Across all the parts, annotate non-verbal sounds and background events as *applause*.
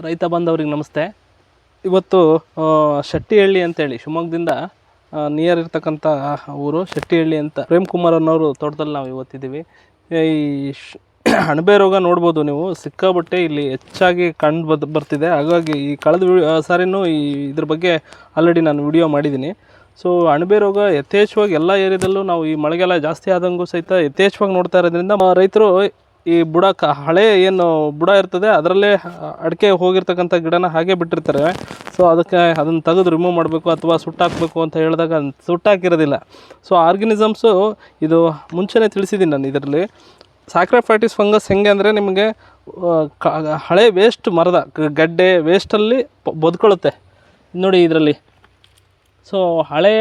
ರೈತ ಬಾಂಧವ್ರಿಗೆ ನಮಸ್ತೆ. ಇವತ್ತು ಶೆಟ್ಟಿಹಳ್ಳಿ ಅಂತೇಳಿ, ಶಿವಮೊಗ್ಗದಿಂದ ನಿಯರ್ ಇರ್ತಕ್ಕಂಥ ಊರು ಶೆಟ್ಟಿಹಳ್ಳಿ ಅಂತ. ಪ್ರೇಮ್ ಕುಮಾರ್ ಅನ್ನೋರು ತೋಟದಲ್ಲಿ ನಾವು ಇವತ್ತಿದ್ದೀವಿ. ಈ *clears throat* ಅಣಬೆ ರೋಗ ನೋಡ್ಬೋದು ನೀವು. ಸಿಕ್ಕಾಬಟ್ಟೆ ಇಲ್ಲಿ ಹೆಚ್ಚಾಗಿ ಕಂಡು ಬದ್, ಬರ್ತಿದೆ. ಹಾಗಾಗಿ ಈ ಕಳೆದ ವಿ- ಸಾರಿನೂ ಈ, ಇದ್ರ ಬಗ್ಗೆ ಆಲ್ರೆಡಿ ನಾನು ವಿಡಿಯೋ ಮಾಡಿದ್ದೀನಿ. ಸೊ, ಅಣಬೆ ರೋಗ ಯಥೇಚ್ಛವಾಗಿ ಎಲ್ಲ ಏರಿಯಾದಲ್ಲೂ ನಾವು ಈ ಮಳೆಗೆಲ್ಲ ಜಾಸ್ತಿ ಆದಂಗೂ ಸಹಿತ ಯಥೇಚ್ಛವಾಗಿ ನೋಡ್ತಾ ಇರೋದ್ರಿಂದ ರೈತರು ಈ ಬುಡ ಕ ಹಳೆ ಏನು ಬುಡ ಇರ್ತದೆ, ಅದರಲ್ಲೇ ಅಡಿಕೆ ಹೋಗಿರ್ತಕ್ಕಂಥ ಗಿಡನ ಹಾಗೆ ಬಿಟ್ಟಿರ್ತಾರೆ. ಸೊ ಅದಕ್ಕೆ ಅದನ್ನು ತೆಗೆದು ರಿಮೂವ್ ಮಾಡಬೇಕು ಅಥವಾ ಸುಟ್ಟಾಕಬೇಕು ಅಂತ ಹೇಳಿದಾಗ ಸುಟ್ಟಾಕಿರೋದಿಲ್ಲ. ಸೊ ಆರ್ಗನಿಸಮ್ಸು ಇದು ಮುಂಚೆನೇ ತಿಳಿಸಿದ್ದೀನಿ ನಾನು ಇದರಲ್ಲಿ. ಸ್ಯಾಕ್ರಿಫೈಟಿಸ್ ಫಂಗಸ್ ಹೆಂಗೆ ಅಂದರೆ ನಿಮಗೆ ಹಳೆ ವೇಸ್ಟ್ ಮರದ, ಗಡ್ಡೆ ವೇಸ್ಟಲ್ಲಿ ಬದುಕೊಳ್ಳುತ್ತೆ ನೋಡಿ ಇದರಲ್ಲಿ. ಸೊ ಹಳೆ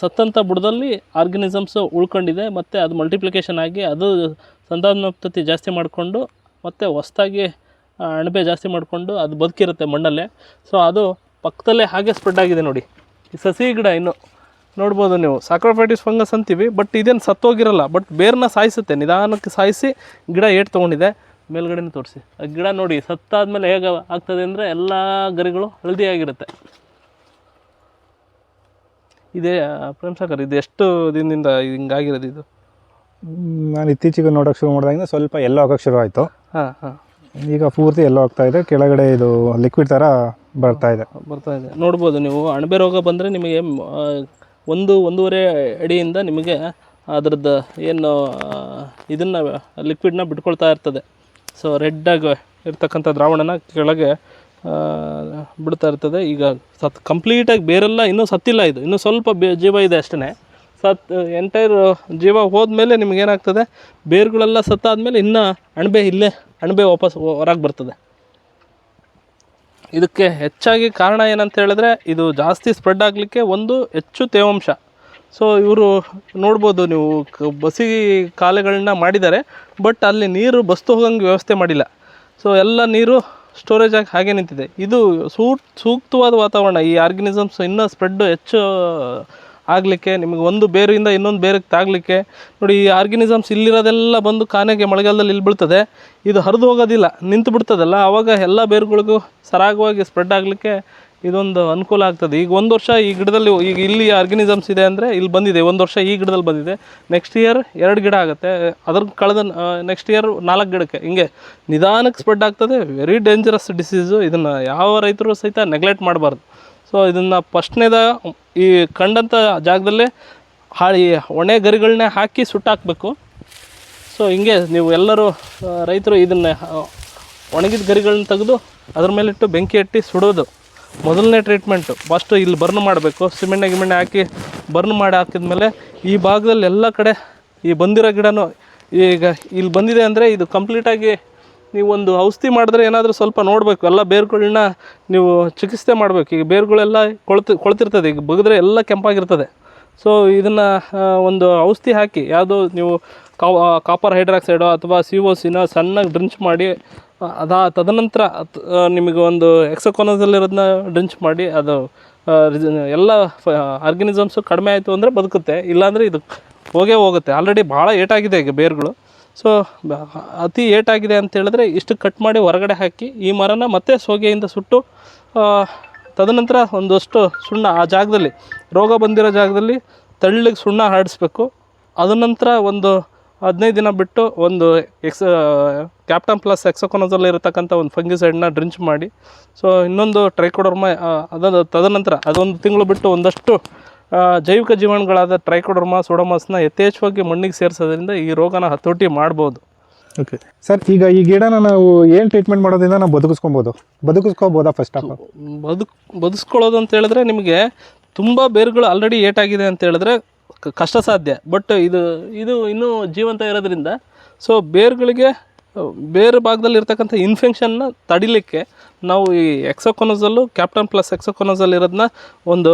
ಸತ್ತಂಥ ಬುಡದಲ್ಲಿ ಆರ್ಗನಿಸಮ್ಸು ಉಳ್ಕೊಂಡಿದೆ, ಮತ್ತು ಅದು ಮಲ್ಟಿಪ್ಲಿಕೇಶನ್ ಆಗಿ ಅದು ಸಂತಾನೋತ್ಪತ್ತಿ ಜಾಸ್ತಿ ಮಾಡಿಕೊಂಡು ಮತ್ತು ಹೊಸ್ದಾಗಿ ಅಣಬೆ ಜಾಸ್ತಿ ಮಾಡಿಕೊಂಡು ಅದು ಬದುಕಿರುತ್ತೆ ಮಣ್ಣಲ್ಲೇ. ಸೊ ಅದು ಪಕ್ಕದಲ್ಲೇ ಹಾಗೆ ಸ್ಪ್ರೆಡ್ ಆಗಿದೆ ನೋಡಿ. ಈ ಸಸಿ ಗಿಡ ಇನ್ನು ನೋಡ್ಬೋದು ನೀವು. ಸಾಕ್ರೋಫೈಟಿಸ್ ಫಂಗಸ್ ಅಂತೀವಿ ಬಟ್ ಇದೇನು ಸತ್ತೋಗಿರಲ್ಲ ಬಟ್ ಬೇರನ್ನ ಸಾಯಿಸುತ್ತೆ. ನಿಧಾನಕ್ಕೆ ಸಾಯಿಸಿ ಗಿಡ ಏಟ್ ತೊಗೊಂಡಿದೆ. ಮೇಲ್ಗಡೆನೂ ತೋರಿಸಿ. ಆ ಗಿಡ ನೋಡಿ, ಸತ್ತಾದ್ಮೇಲೆ ಹೇಗೆ ಆಗ್ತದೆ ಅಂದರೆ ಎಲ್ಲ ಗರಿಗಳು ಹಳದಿಯಾಗಿರುತ್ತೆ. ಇದೇ ಪ್ರೇಮ್ ಸಾಗರ್, ಇದು ಎಷ್ಟು ದಿನದಿಂದ ಹಿಂಗಾಗಿರೋದು ಇದು? ನಾನು ಇತ್ತೀಚೆಗೆ ನೋಡೋಕೆ ಶುರು ಮಾಡಿದಾಗಿಂದ ಸ್ವಲ್ಪ ಎಲ್ಲೋ ಆಗೋಕ್ಕೆ ಶುರು ಆಯಿತು. ಹಾಂ ಹಾಂ. ಈಗ ಪೂರ್ತಿ ಎಲ್ಲೋ ಆಗ್ತಾ ಇದೆ. ಕೆಳಗಡೆ ಇದು ಲಿಕ್ವಿಡ್ ಥರ ಬರ್ತಾ ಇದೆ. ಬರ್ತಾ ಇದೆ. ನೋಡ್ಬೋದು ನೀವು. ಅಣಬೆ ರೋಗ ಬಂದರೆ ನಿಮಗೆ ಆ, ಒಂದು ಒಂದೂವರೆ ಅಡಿಯಿಂದ ನಿಮಗೆ ಅದರದ್ದು ಏನು ಇದನ್ನು ಲಿಕ್ವಿಡ್ನ ಬಿಟ್ಕೊಳ್ತಾ ಇರ್ತದೆ. ಸೊ ರೆಡ್ಡಾಗಿ ಇರ್ತಕ್ಕಂಥ ದ್ರಾವಣನ ಕೆಳಗೆ ಆ, ಬಿಡ್ತಾ ಇರ್ತದೆ. ಈಗ ಸತ್ ಕಂಪ್ಲೀಟಾಗಿ ಬೇರೆಲ್ಲ ಇನ್ನೂ ಸತ್ತಿಲ್ಲ ಇದು. ಇನ್ನೂ ಸ್ವಲ್ಪ ಬೇ ಜೀವ ಇದೆ ಅಷ್ಟೇ ಸತ್ ಎಂಟೈರ್ ಜೀವ ಹೋದ್ಮೇಲೆ ನಿಮ್ಗೆ ಏನಾಗ್ತದೆ ಬೇರುಗಳೆಲ್ಲ ಸತ್ತಾದಮೇಲೆ ಇನ್ನೂ ಅಣಬೆ ಇಲ್ಲೇ, ಅಣಬೆ ವಾಪಸ್ ಹೊರಗೆ ಬರ್ತದೆ. ಇದಕ್ಕೆ ಹೆಚ್ಚಾಗಿ ಕಾರಣ ಏನಂತ ಹೇಳಿದ್ರೆ, ಇದು ಜಾಸ್ತಿ ಸ್ಪ್ರೆಡ್ ಆಗಲಿಕ್ಕೆ ಒಂದು ಹೆಚ್ಚು ತೇವಾಂಶ. ಸೊ ಇವರು ನೋಡ್ಬೋದು ನೀವು ಬಸಿ ಕಾಲೆಗಳನ್ನ ಮಾಡಿದ್ದಾರೆ ಬಟ್ ಅಲ್ಲಿ ನೀರು ಬಸ್ತು ಹೋಗಂಗೆ ವ್ಯವಸ್ಥೆ ಮಾಡಿಲ್ಲ. ಸೊ ಎಲ್ಲ ನೀರು ಸ್ಟೋರೇಜ್ ಆಗಿ ಹಾಗೆ ನಿಂತಿದೆ. ಇದು ಸೂಕ್ತವಾದ ವಾತಾವರಣ, ಈ ಆರ್ಗನಿಸಮ್ಸ್ ಇನ್ನೂ ಸ್ಪ್ರೆಡ್ ಹೆಚ್ಚು ಆಗಲಿಕ್ಕೆ, ನಿಮಗೆ ಒಂದು ಬೇರಿಂದ ಇನ್ನೊಂದು ಬೇರಿಗೆ ತಾಗಲಿಕ್ಕೆ, ನೋಡಿ ಈ ಆರ್ಗನಿಸಮ್ಸ್ ಇಲ್ಲಿರೋದೆಲ್ಲ ಬಂದು ಕಾನೆಗೆ ಮಳೆಗಾಲದಲ್ಲಿ ಇಲ್ಲಿ ಬೀಳ್ತದೆ. ಇದು ಹರಿದು ಹೋಗೋದಿಲ್ಲ, ನಿಂತು ಬಿಡ್ತದಲ್ಲ, ಆವಾಗ ಎಲ್ಲ ಬೇರುಗಳಿಗೂ ಸರಾಗವಾಗಿ ಸ್ಪ್ರೆಡ್ ಆಗಲಿಕ್ಕೆ ಇದೊಂದು ಅನುಕೂಲ ಆಗ್ತದೆ. ಈಗ ಒಂದು ವರ್ಷ ಈ ಗಿಡದಲ್ಲಿ, ಈಗ ಇಲ್ಲಿ ಆರ್ಗನಿಸಮ್ಸ್ ಇದೆ ಅಂದರೆ ಇಲ್ಲಿ ಬಂದಿದೆ, ಒಂದು ವರ್ಷ ಈ ಗಿಡದಲ್ಲಿ ಬಂದಿದೆ. ನೆಕ್ಸ್ಟ್ ಇಯರ್ ಎರಡು ಗಿಡ ಆಗುತ್ತೆ ಅದ್ರ ಕಳೆದ ನೆಕ್ಸ್ಟ್ ಇಯರ್ ನಾಲ್ಕು ಗಿಡಕ್ಕೆ. ಹಿಂಗೆ ನಿಧಾನಕ್ಕೆ ಸ್ಪ್ರೆಡ್ ಆಗ್ತದೆ ವೆರಿ ಡೇಂಜರಸ್ ಡಿಸೀಸು ಇದನ್ನು ಯಾವ ರೈತರು ಸಹಿತ ನೆಗ್ಲೆಕ್ಟ್ ಮಾಡಬಾರ್ದು. ಸೊ ಇದನ್ನು ಫಸ್ಟ್ನೇದ ಈ ಕಂಡಂಥ ಜಾಗದಲ್ಲೇ ಹಾಳಿ, ಒಣೆ ಗರಿಗಳನ್ನೇ ಹಾಕಿ ಸುಟ್ಟಾಕಬೇಕು. ಸೊ ಹಿಂಗೆ ನೀವು ಎಲ್ಲರೂ ರೈತರು ಇದನ್ನೇ ಒಣಗಿದ ಗರಿಗಳನ್ನ ತೆಗೆದು ಅದ್ರ ಮೇಲಿಟ್ಟು ಬೆಂಕಿ ಹಟ್ಟಿ ಸುಡೋದು. ಮೊದಲನೇ ಟ್ರೀಟ್ಮೆಂಟು. ಫಸ್ಟು ಇಲ್ಲಿ ಬರ್ನ್ ಮಾಡಬೇಕು. ಸಿಮೆಣ್ಣೆ ಗಿಮೆಣ್ಣೆ ಹಾಕಿ ಬರ್ನ್ ಮಾಡಿ ಹಾಕಿದ ಮೇಲೆ ಈ ಭಾಗದಲ್ಲಿ ಎಲ್ಲ ಕಡೆ ಈ ಬಂದಿರೋ ಗಿಡನೂ ಈಗ ಇಲ್ಲಿ ಬಂದಿದೆ ಅಂದರೆ ಇದು ಕಂಪ್ಲೀಟಾಗಿ ನೀವು ಒಂದು ಔಷಧಿ ಮಾಡಿದ್ರೆ ಏನಾದರೂ ಸ್ವಲ್ಪ ನೋಡಬೇಕು. ಎಲ್ಲ ಬೇರುಗಳನ್ನ ನೀವು ಚಿಕಿತ್ಸೆ ಮಾಡಬೇಕು. ಈಗ ಬೇರುಗಳೆಲ್ಲ ಕೊಳ್ತು, ಕೊಳ್ತಿರ್ತದೆ. ಈಗ ಬಗೆದ್ರೆ ಎಲ್ಲ ಕೆಂಪಾಗಿರ್ತದೆ. ಸೊ ಇದನ್ನು ಒಂದು ಔಷಧಿ ಹಾಕಿ, ಯಾವುದೋ ನೀವು ಕಾಪರ್ ಹೈಡ್ರಾಕ್ಸೈಡು ಅಥವಾ ಸಿ ಓ ಸಿನ ಸಣ್ಣಗೆ ಡ್ರಿಂಚ್ ಮಾಡಿ ಅದ, ತದನಂತರ ನಿಮಗೆ ಒಂದು ಎಕ್ಸಕೋನದಲ್ಲಿರೋದನ್ನ ಡ್ರಿಂಚ್ ಮಾಡಿ, ಅದು ಎಲ್ಲ ಆರ್ಗನಿಸಮ್ಸು ಕಡಿಮೆ ಆಯಿತು ಅಂದರೆ ಬದುಕುತ್ತೆ. ಇಲ್ಲಾಂದರೆ ಇದು ಹೋಗೇ ಹೋಗುತ್ತೆ. ಆಲ್ರೆಡಿ ಭಾಳ ಏಟಾಗಿದೆ ಈಗ ಬೇರುಗಳು. ಸೊ ಅತಿ ಏಟಾಗಿದೆ ಅಂತೇಳಿದ್ರೆ ಇಷ್ಟು ಕಟ್ ಮಾಡಿ ಹೊರಗಡೆ ಹಾಕಿ ಈ ಮರನ ಮತ್ತೆ ಸೋಗೆಯಿಂದ ಸುಟ್ಟು ತದನಂತರ ಒಂದಷ್ಟು ಸುಣ್ಣ ಆ ಜಾಗದಲ್ಲಿ, ರೋಗ ಬಂದಿರೋ ಜಾಗದಲ್ಲಿ ತಳ್ಳಿಗೆ ಸುಣ್ಣ ಹಾಡಿಸ್ಬೇಕು. ಅದನಂತರ ಒಂದು ಹದಿನೈದು ದಿನ ಬಿಟ್ಟು ಒಂದು ಎಕ್ಸ್ ಕ್ಯಾಪ್ಟನ್ ಪ್ಲಸ್ ಎಕ್ಸೋಕೊನೋಸಲ್ಲಿ ಇರತಕ್ಕಂಥ ಒಂದು ಫಂಗಿಸೈಡ್ನ ಡ್ರಿಂಚ್ ಮಾಡಿ. ಸೊ, ಇನ್ನೊಂದು ಟ್ರೈಕೋಡರ್ಮ ಅದೊಂದು ತದನಂತರ ಅದೊಂದು ತಿಂಗಳು ಬಿಟ್ಟು ಒಂದಷ್ಟು ಜೈವಿಕ ಜೀವನಗಳಾದ ಟ್ರೈಕೋಡರ್ಮ ಒಡಮಾಸ್ನ ಯಥೇಚ್ಛವಾಗಿ ಮಣ್ಣಿಗೆ ಸೇರಿಸೋದ್ರಿಂದ ಈ ರೋಗನ ಹತೋಟಿ ಮಾಡ್ಬೋದು. ಓಕೆ ಸರ್ ಈಗ ಈ ಗಿಡನ ನಾವು ಏನು ಟ್ರೀಟ್ಮೆಂಟ್ ಮಾಡೋದ್ರಿಂದ ನಾವು ಬದುಕಿಸ್ಕೊಬೋದು? ಬದುಕಿಸ್ಕೋಬೋದಾ ಫಸ್ಟ್ ಆಫ್ ಆಲ್ ಬದುಕ್ ಬದುಕಿಸ್ಕೊಳ್ಳೋದು ಅಂತ ಹೇಳಿದ್ರೆ ನಿಮಗೆ ತುಂಬ ಬೇರುಗಳು ಆಲ್ರೆಡಿ ಏಟಾಗಿದೆ ಅಂತ ಹೇಳಿದ್ರೆ ಕಷ್ಟ ಸಾಧ್ಯ. ಬಟ್ ಇದು ಇದು ಇನ್ನೂ ಜೀವಂತ ಇರೋದ್ರಿಂದ ಸೊ ಬೇರುಗಳಿಗೆ ಬೇರೆ ಭಾಗದಲ್ಲಿ ಇರ್ತಕ್ಕಂಥ ಇನ್ಫೆಕ್ಷನ್ನ ತಡಿಲಿಕ್ಕೆ ನಾವು ಈ ಎಕ್ಸೋಕೊನೋಸಲ್ಲು ಕ್ಯಾಪ್ಟನ್ ಪ್ಲಸ್ ಎಕ್ಸೋಕೊನೋಸಲ್ ಇರೋದನ್ನ ಒಂದು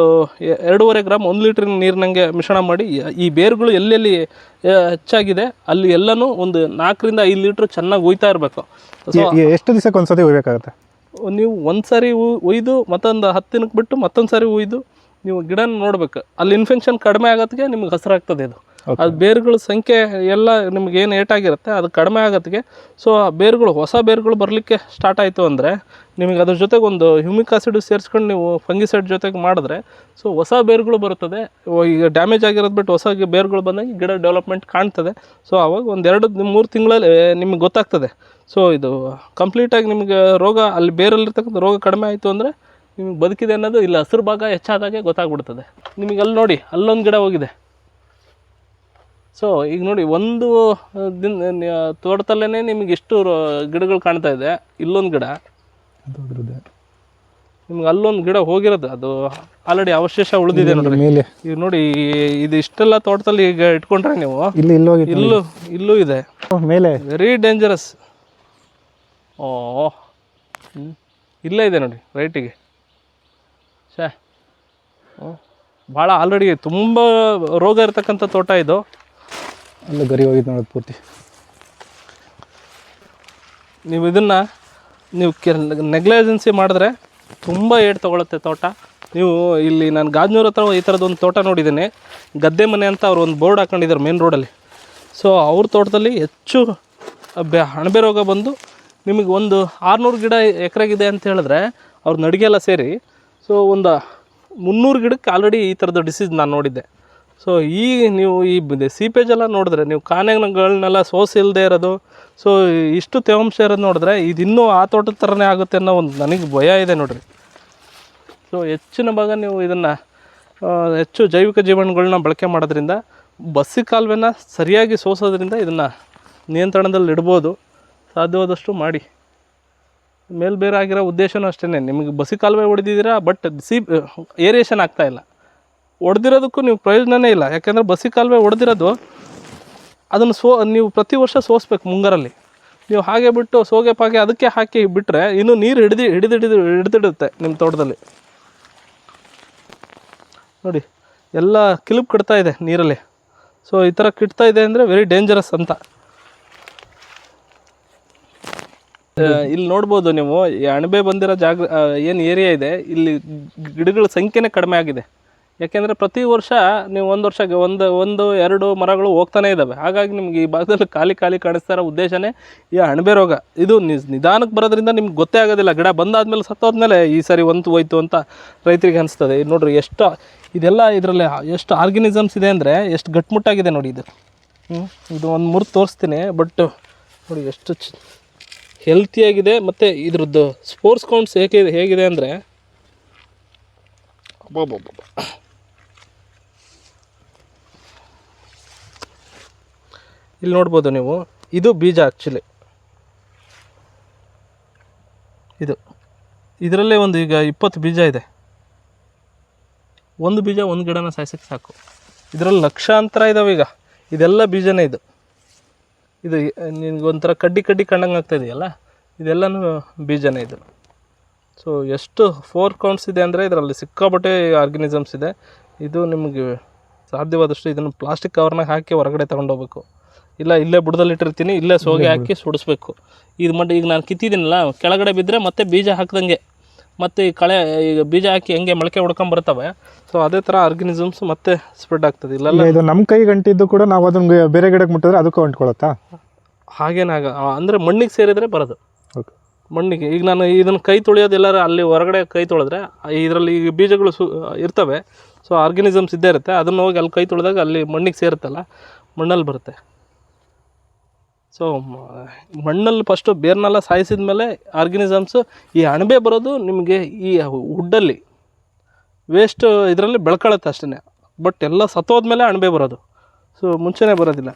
ಎರಡೂವರೆ ಗ್ರಾಮ್ ಒಂದು ಲೀಟ್ರ್ ನೀರಿನಂಗೆ ಮಿಶ್ರಣ ಮಾಡಿ ಈ ಬೇರುಗಳು ಎಲ್ಲೆಲ್ಲಿ ಹೆಚ್ಚಾಗಿದೆ ಅಲ್ಲಿ ಎಲ್ಲನೂ ಒಂದು ನಾಲ್ಕರಿಂದ ಐದು ಲೀಟ್ರ್ ಚೆನ್ನಾಗಿ ಉಯ್ತಾ ಇರಬೇಕು. ಎಷ್ಟು ದಿವಸಕ್ಕೆ ಒಂದ್ಸತಿ ಹೋಗ್ಬೇಕಾಗುತ್ತೆ ನೀವು ಒಂದು ಸಾರಿ ಉಯ್ದು ಮತ್ತೊಂದು ಹತ್ತು ದಿನಕ್ಕೆ ಬಿಟ್ಟು ಮತ್ತೊಂದು ಸಾರಿ ಉಯ್ದು ನೀವು ಗಿಡನ ನೋಡ್ಬೇಕು. ಅಲ್ಲಿ ಇನ್ಫೆಕ್ಷನ್ ಕಡಿಮೆ ಆಗೋದಕ್ಕೆ ನಿಮ್ಗೆ ಹಸಿರಾಗ್ತದೆ ಇದು. ಅದು ಬೇರುಗಳ ಸಂಖ್ಯೆ ಎಲ್ಲ ನಿಮ್ಗೆ ಏನು ಏಟಾಗಿರುತ್ತೆ, ಅದು ಕಡಿಮೆ ಆಗತ್ತೆ ಸೊ ಆ ಬೇರುಗಳು, ಹೊಸ ಬೇರುಗಳು ಬರಲಿಕ್ಕೆ ಸ್ಟಾರ್ಟ್ ಆಯಿತು ಅಂದರೆ ನಿಮಗೆ ಅದ್ರ ಜೊತೆಗೆ ಒಂದು ಹ್ಯೂಮಿಕ್ ಆಸಿಡ್ ಸೇರಿಸ್ಕೊಂಡು ನೀವು ಫಂಗಿಸೈಡ್ ಜೊತೆಗೆ ಮಾಡಿದ್ರೆ ಸೊ ಹೊಸ ಬೇರುಗಳು ಬರುತ್ತದೆ. ಈಗ ಡ್ಯಾಮೇಜ್ ಆಗಿರೋದು ಬಿಟ್ಟು ಹೊಸ ಬೇರುಗಳು ಬಂದಾಗ ಗಿಡ ಡೆವಲಪ್ಮೆಂಟ್ ಕಾಣ್ತದೆ. ಸೊ ಅವಾಗ ಒಂದೆರಡು ಮೂರು ತಿಂಗಳಲ್ಲಿ ನಿಮಗೆ ಗೊತ್ತಾಗ್ತದೆ. ಸೊ ಇದು ಕಂಪ್ಲೀಟಾಗಿ ನಿಮಗೆ ರೋಗ, ಅಲ್ಲಿ ಬೇರಲ್ಲಿರ್ತಕ್ಕಂಥ ರೋಗ ಕಡಿಮೆ ಆಯಿತು ಅಂದರೆ ನಿಮಗೆ ಬದುಕಿದೆ ಅನ್ನೋದು ಇಲ್ಲ, ಹಸಿರು ಭಾಗ ಹೆಚ್ಚಾದಾಗೆ ಗೊತ್ತಾಗ್ಬಿಡ್ತದೆ. ನಿಮಗೆ ಅಲ್ಲಿ ನೋಡಿ, ಅಲ್ಲೊಂದು ಗಿಡ ಹೋಗಿದೆ. ಸೊ ಈಗ ನೋಡಿ ಒಂದು ದಿನ ತೋಟದಲ್ಲೇ ನಿಮಗೆ ಎಷ್ಟು ರೋ- ಗಿಡಗಳು ಕಾಣ್ತಾ ಇದೆ? ಇಲ್ಲೊಂದು ಗಿಡ. ಅದ್ರದ್ದೇ. ನಿಮ್ಗೆ ಅಲ್ಲೊಂದು ಗಿಡ ಹೋಗಿರೋದು. ಅದು ಆಲ್ರೆಡಿ ಅವಶೇಷ ಉಳಿದಿದೆ ನೋಡಿ ಮೇಲೆ. ಈಗ ನೋಡಿ ಇದು ಇಷ್ಟೆಲ್ಲ ತೋಟದಲ್ಲಿ ಈಗ ಇಟ್ಕೊಂಡ್ರೆ ನೀವು? ಇಲ್ಲಿ ಇಲ್ಲಿ ಇಲ್ಲೂ ಇಲ್ಲೂ ಇದೆ. ಮೇಲೆ. ವೆರಿ ಡೇಂಜರಸ್ ಓ. ಇಲ್ಲೇ ಇದೆ ನೋಡಿ ರೈಟಿಗೆ ಛೇ. ಭಾಳ ಆಲ್ರೆಡಿ ತುಂಬ ರೋಗ ಇರ್ತಕ್ಕಂಥ ತೋಟ ಇದು. ಅಲ್ಲಿ ಗರಿ ಹೋಗಿದ್ದು ನೋಡೋದು ಪೂರ್ತಿ. ನೀವು ಇದನ್ನು ನೀವು ಕೆ ನೆಗ್ಲೆಜೆನ್ಸಿ ಮಾಡಿದ್ರೆ ತುಂಬ ಏಟ್ ತೊಗೊಳುತ್ತೆ ತೋಟ. ನೀವು ಇಲ್ಲಿ ನಾನು ಗಾಜ್ನೂರ್ ಹತ್ರ ಈ ಥರದೊಂದು ತೋಟ ನೋಡಿದ್ದೀನಿ. ಗದ್ದೆ ಮನೆ ಅಂತ ಅವ್ರು ಒಂದು ಬೋರ್ಡ್ ಹಾಕೊಂಡಿದ್ದಾರೆ ಮೇನ್ ರೋಡಲ್ಲಿ ಸೊ ಅವ್ರ ತೋಟದಲ್ಲಿ ಹೆಚ್ಚು ಬೆ ಅಣಬೆ ರೋಗ ಬಂದು ನಿಮಗೆ ಒಂದು ಆರುನೂರು ಗಿಡ ಎಕರೆಗಿದೆ ಅಂತ ಹೇಳಿದ್ರೆ ಅವ್ರ ನಡಿಗೆಲ್ಲ ಸೇರಿ. ಸೊ ಒಂದು ಮುನ್ನೂರು ಗಿಡಕ್ಕೆ ಆಲ್ರೆಡಿ ಈ ಥರದ ಡಿಸೀಸ್ ನಾನು ನೋಡಿದ್ದೆ. ಸೊ ಈ ನೀವು ಈ ಸಿ ಸೀಪೇಜ್ ಎಲ್ಲ ನೋಡಿದ್ರೆ, ನೀವು ಕಾನೆಗಳನ್ನೆಲ್ಲ ಸೋಸ್ ಇಲ್ಲದೆ ಇರೋದು ಸೊ ಇಷ್ಟು ತೇವಾಂಶ ಇರೋದು ನೋಡಿದ್ರೆ ಇದು ಇನ್ನೂ ಆ ತೋಟದ ಥರನೇ ಆಗುತ್ತೆ ಅನ್ನೋ ಒಂದು ನನಗೆ ಭಯ ಇದೆ ನೋಡಿರಿ. ಸೊ ಹೆಚ್ಚಿನ ಭಾಗ ನೀವು ಇದನ್ನು ಹೆಚ್ಚು ಜೈವಿಕ ಜೀವನಗಳನ್ನ ಬಳಕೆ ಮಾಡೋದ್ರಿಂದ, ಬಸ್ಸಿ ಕಾಲುವೆನ ಸರಿಯಾಗಿ ಸೋಸೋದ್ರಿಂದ ಇದನ್ನು ನಿಯಂತ್ರಣದಲ್ಲಿ ಇಡ್ಬೋದು. ಸಾಧ್ಯವಾದಷ್ಟು ಮಾಡಿ. ಮೇಲ್ಬೇರೆ ಆಗಿರೋ ಉದ್ದೇಶನೂ ಅಷ್ಟೇ ನಿಮಗೆ ಬಸಿ ಕಾಲುವೆ ಹೊಡೆದಿದ್ದೀರಾ ಬಟ್ ಸಿ, ಏರಿಯೇಷನ್ ಆಗ್ತಾ ಇಲ್ಲ ಹೊಡೆದಿರೋದಕ್ಕೂ ನೀವು ಪ್ರಯೋಜನವೇ ಇಲ್ಲ. ಯಾಕೆಂದರೆ ಬಸಿ ಕಾಲುವೆ ಒಡೆದಿರೋದು, ಅದನ್ನು ಸೋ, ನೀವು ಪ್ರತಿ ವರ್ಷ ಸೋಸ್ಬೇಕು ಮುಂಗಾರಲ್ಲಿ. ನೀವು ಹಾಗೆ ಬಿಟ್ಟು ಸೋಗೆ ಪಾಗೆ ಅದಕ್ಕೆ ಹಾಕಿ ಬಿಟ್ಟರೆ ಇನ್ನೂ ನೀರು ಹಿಡಿದು ಹಿಡಿದು ಹಿಡಿದು, ಹಿಡಿದಿಡುತ್ತೆ ನಿಮ್ಮ ತೋಟದಲ್ಲಿ. ನೋಡಿ, ಎಲ್ಲ ಕಿಲುಪ್ ಕಟ್ತಾ ಇದೆ ನೀರಲ್ಲಿ. ಸೊ ಈ ಥರ ಕಿಡ್ತಾ ಇದೆ ಅಂದರೆ ವೆರಿ ಡೇಂಜರಸ್ ಅಂತ. ಇಲ್ಲಿ ನೋಡ್ಬೋದು ನೀವು, ಈ ಅಣಬೆ ಬಂದಿರೋ ಜಾಗ ಏನು ಏರಿಯಾ ಇದೆ, ಇಲ್ಲಿ ಗಿಡಗಳ ಸಂಖ್ಯೆನೇ ಕಡಿಮೆ ಆಗಿದೆ. ಯಾಕೆಂದರೆ ಪ್ರತಿ ವರ್ಷ ನೀವು ಒಂದು ವರ್ಷ ಒಂದು ಒಂದು, ಎರಡು ಮರಗಳು ಹೋಗ್ತಾನೆ ಇದ್ದಾವೆ ಹಾಗಾಗಿ ನಿಮ್ಗೆ ಈ ಭಾಗದಲ್ಲಿ ಖಾಲಿ ಖಾಲಿ ಕಾಣಿಸ್ತಾರ ಉದ್ದೇಶನೇ ಈ ಅಣಬೆ ರೋಗ. ಇದು ನಿಧಾನಕ್ಕೆ ಬರೋದ್ರಿಂದ ನಿಮ್ಗೆ ಗೊತ್ತೇ ಆಗೋದಿಲ್ಲ. ಗಿಡ ಬಂದಾದ್ಮೇಲೆ ಸತ್ತೋದ್ಮೇಲೆ ಈ ಸರಿ ಒಂದು ಹೋಯ್ತು ಅಂತ ರೈತರಿಗೆ ಅನಿಸ್ತದೆ. ಇದು ನೋಡ್ರಿ ಎಷ್ಟು, ಇದೆಲ್ಲ ಇದರಲ್ಲಿ ಎಷ್ಟು ಆರ್ಗನಿಸಮ್ಸ್ ಇದೆ ಅಂದರೆ ಎಷ್ಟು ಗಟ್ಮುಟ್ಟಾಗಿದೆ ನೋಡಿ ಇದು. ಇದು ಒಂದು ಮುರಿದು ತೋರಿಸ್ತೀನಿ, ಬಟ್ ನೋಡಿ ಎಷ್ಟು ಹೆಲ್ತಿಯಾಗಿದೆ ಮತ್ತು ಇದ್ರದ್ದು ಸ್ಪೋರ್ಟ್ಸ್ ಕೌಂಟ್ಸ್ ಹೇಗೆ ಹೇಗಿದೆ ಅಂದರೆ, ಅಬ್ಬಬ್ಬಬ್ಬ. ಇಲ್ಲಿ ನೋಡ್ಬೋದು ನೀವು. ಇದು ಬೀಜ ಆ್ಯಕ್ಚುಲಿ ಇದು. ಇದರಲ್ಲೇ ಒಂದು ಈಗ ಇಪ್ಪತ್ತು ಬೀಜ ಇದೆ. ಒಂದು ಬೀಜ ಒಂದು ಗಿಡನ ಸಾಯ್ಸೋಕ್ಕೆ ಸಾಕು. ಇದರಲ್ಲಿ ಲಕ್ಷಾಂತರ ಇದಾವೆ ಈಗ. ಇದೆಲ್ಲ ಬೀಜನೇ ಇದು. ಇದು ನಿನ್ಗೆ ಒಂಥರ ಕಡ್ಡಿ ಕಡ್ಡಿ ಕಂಡಂಗೆ ಆಗ್ತಾ ಇದೆಯಲ್ಲ? ಇದೆಲ್ಲನೂ ಬೀಜನೇ ಇದು. ಸೊ ಎಷ್ಟು ಫೋರ್ ಕೌಂಟ್ಸ್ ಇದೆ ಅಂದರೆ ಇದರಲ್ಲಿ ಸಿಕ್ಕಾಪಟ್ಟೆ ಆರ್ಗನಿಸಮ್ಸ್ ಇದೆ. ಇದು ನಿಮಗೆ ಸಾಧ್ಯವಾದಷ್ಟು ಇದನ್ನು ಪ್ಲಾಸ್ಟಿಕ್ ಕವರ್ನಾಗ ಹಾಕಿ ಹೊರಗಡೆ ತೊಗೊಂಡೋಗ್ಬೇಕು ಇಲ್ಲ ಇಲ್ಲೇ ಬುಡದಲ್ಲಿ ಇಟ್ಟಿರ್ತೀನಿ ಇಲ್ಲೇ ಸೋಗೆ ಹಾಕಿ ಸುಡಿಸ್ಬೇಕು. ಇದು ಮಟ್ಟ ಈಗ ನಾನು ಕಿತ್ತಿದ್ದೀನಲ್ಲ ಕೆಳಗಡೆ ಬಿದ್ದರೆ ಮತ್ತೆ ಬೀಜ ಹಾಕ್ದಂಗೆ. ಮತ್ತೆ ಈ ಕಳೆ ಈಗ ಬೀಜ ಹಾಕಿ ಹೆಂಗೆ ಮೊಳಕೆ ಹೊಡ್ಕೊಂಬರ್ತವೆ ಸೊ ಅದೇ ಥರ ಆರ್ಗನಿಸಮ್ಸ್ ಮತ್ತೆ ಸ್ಪ್ರೆಡ್ ಆಗ್ತದೆ. ಇಲ್ಲ ಇದು ನಮ್ಮ ಕೈ ಗಂಟಿದ್ದು ಕೂಡ ನಾವು ಅದನ್ನ ಬೇರೆ ಗಿಡಕ್ಕೆ ಮುಟ್ಟಿದ್ರೆ ಅದಕ್ಕೂ ಅಂಟ್ಕೊಳತ್ತಾ? ಹಾಗೇನಾಗ ಅಂದರೆ ಮಣ್ಣಿಗೆ ಸೇರಿದರೆ ಬರೋದು. ಓಕೆ. ಮಣ್ಣಿಗೆ ಈಗ ನಾನು ಇದನ್ನು ಕೈ ತೊಳೆಯೋದು ಎಲ್ಲಾರು ಅಲ್ಲಿ ಹೊರಗಡೆ ಕೈ ತೊಳೆದ್ರೆ ಇದರಲ್ಲಿ ಈಗ ಬೀಜಗಳು ಸು ಇರ್ತವೆ. ಸೊ ಆರ್ಗನಿಸಮ್ಸ್ ಇದ್ದೇ ಇರುತ್ತೆ. ಅದನ್ನು ಹೋಗಿ ಅಲ್ಲಿ ಕೈ ತೊಳೆದಾಗ ಅಲ್ಲಿ ಮಣ್ಣಿಗೆ ಸೇರುತ್ತಲ್ಲ ಮಣ್ಣಲ್ಲಿ ಬರುತ್ತೆ. ಸೊ ಮಣ್ಣಲ್ಲಿ ಫಸ್ಟು ಬೇರ್ನೆಲ್ಲ ಸಾಯಿಸಿದ ಮೇಲೆ ಆರ್ಗನಿಸಮ್ಸು ಈ ಅಣಬೆ ಬರೋದು ನಿಮಗೆ ಈ ವುಡ್ಡಲ್ಲಿ ವೇಸ್ಟ್ ಇದರಲ್ಲಿ ಬೆಳ್ಕೊಳತ್ತೆ ಅಷ್ಟೇ ಬಟ್ ಎಲ್ಲ ಸತ್ತೋದ್ಮೇಲೆ ಅಣಬೆ ಬರೋದು. ಸೊ ಮುಂಚೆನೇ ಬರೋದಿಲ್ಲ.